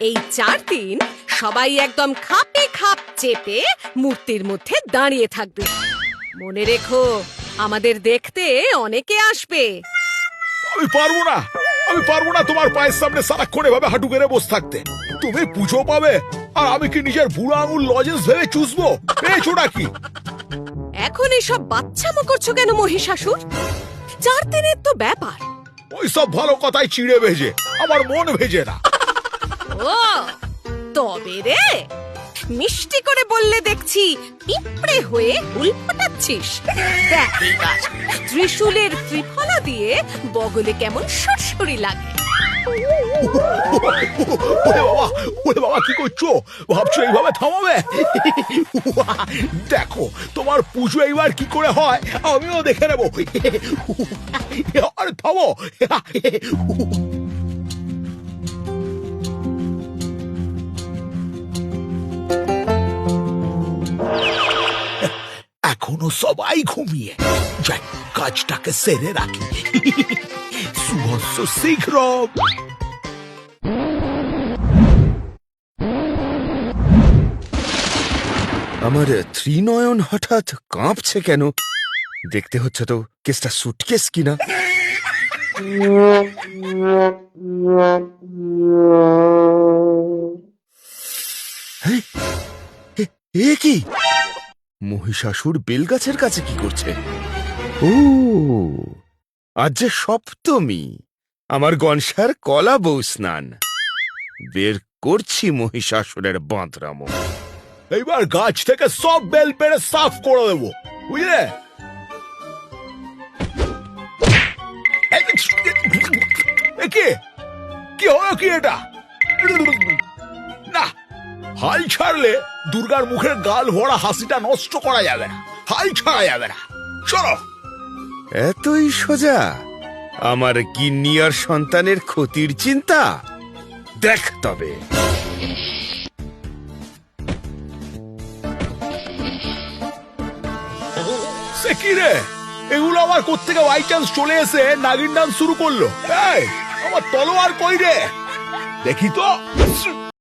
এই চার দিন সবাই একদম খাপে খাপ চেপে মূর্তির মধ্যে দাঁড়িয়ে থাকবে। মনে রেখো আমাদের দেখতে অনেকে আসবে। আমি পারব না। আমি পারব না তোমার পায়ের সামনে সারাক্ষণ এভাবে হাঁটু গেড়ে বসে থাকতে। তুমি পুজো পাবে আর আমি কি নিজের বুড়ো আঙুল লজেন্স ভেবে চুষবো? পেয়েছ নাকি? এখন এসব বাচ্চামো করছ কেন মহিষাসুর? চার দিনের তো ব্যাপার। ওই সব ভালো কথাই চিড়ে ভেজে আমার মন ভেজে না। ও, তবে রে, মিষ্টি করে বললে দেখছি পিঁপড়ে হয়ে হুল ফোটাচ্ছিস। দেখ, ত্রিশূলের ত্রিফলা দিয়ে বগলে কেমন সরসরি লাগে। ওরে বাবা ওরে বাবা, কি করছ? ভাবছ এইভাবে থামাবে? দেখো, তোমার পুজো এইবার কি করে হয়, আমিও দেখে নেব। আরে থামো। এখনও সবাই ঘুমিয়ে। যাই, কাজটাকে সেরে রাখি। শীঘ্র। আমার ত্রিনয়ন হঠাৎ কাঁপছে কেন? দেখতে হচ্ছে তো, কেসটা সুটকেস কিনা। এ কি? মহিষাসুর বেলগাছের কাছে কি করছে? ও আজ যে সপ্তমী আমার গনসার কলা বউ স্নান। বের করছি মহিষাসুরের বাঁধরামো এইবার গাছ থেকে সব বেল পেড়ে সাফ করে দেবো বুঝলে? কি? কি হলো কি এটা? হাল ছাড়লে দুর্গার মুখের গাল ভরা হাসিটা নষ্ট করা যাবে না। হাল ছাড়া যাবে না। চলো এতই সোজা? আমার গিন্নি আর সন্তানের ক্ষতির চিন্তা? দেখ তবে। সে কি রে? এগুলো আবার কোত্থেকে বাই চান্স চলে এসে নাগিন ডান্স শুরু করল? এই আমার তলোয়ার কই রে? দেখি তো।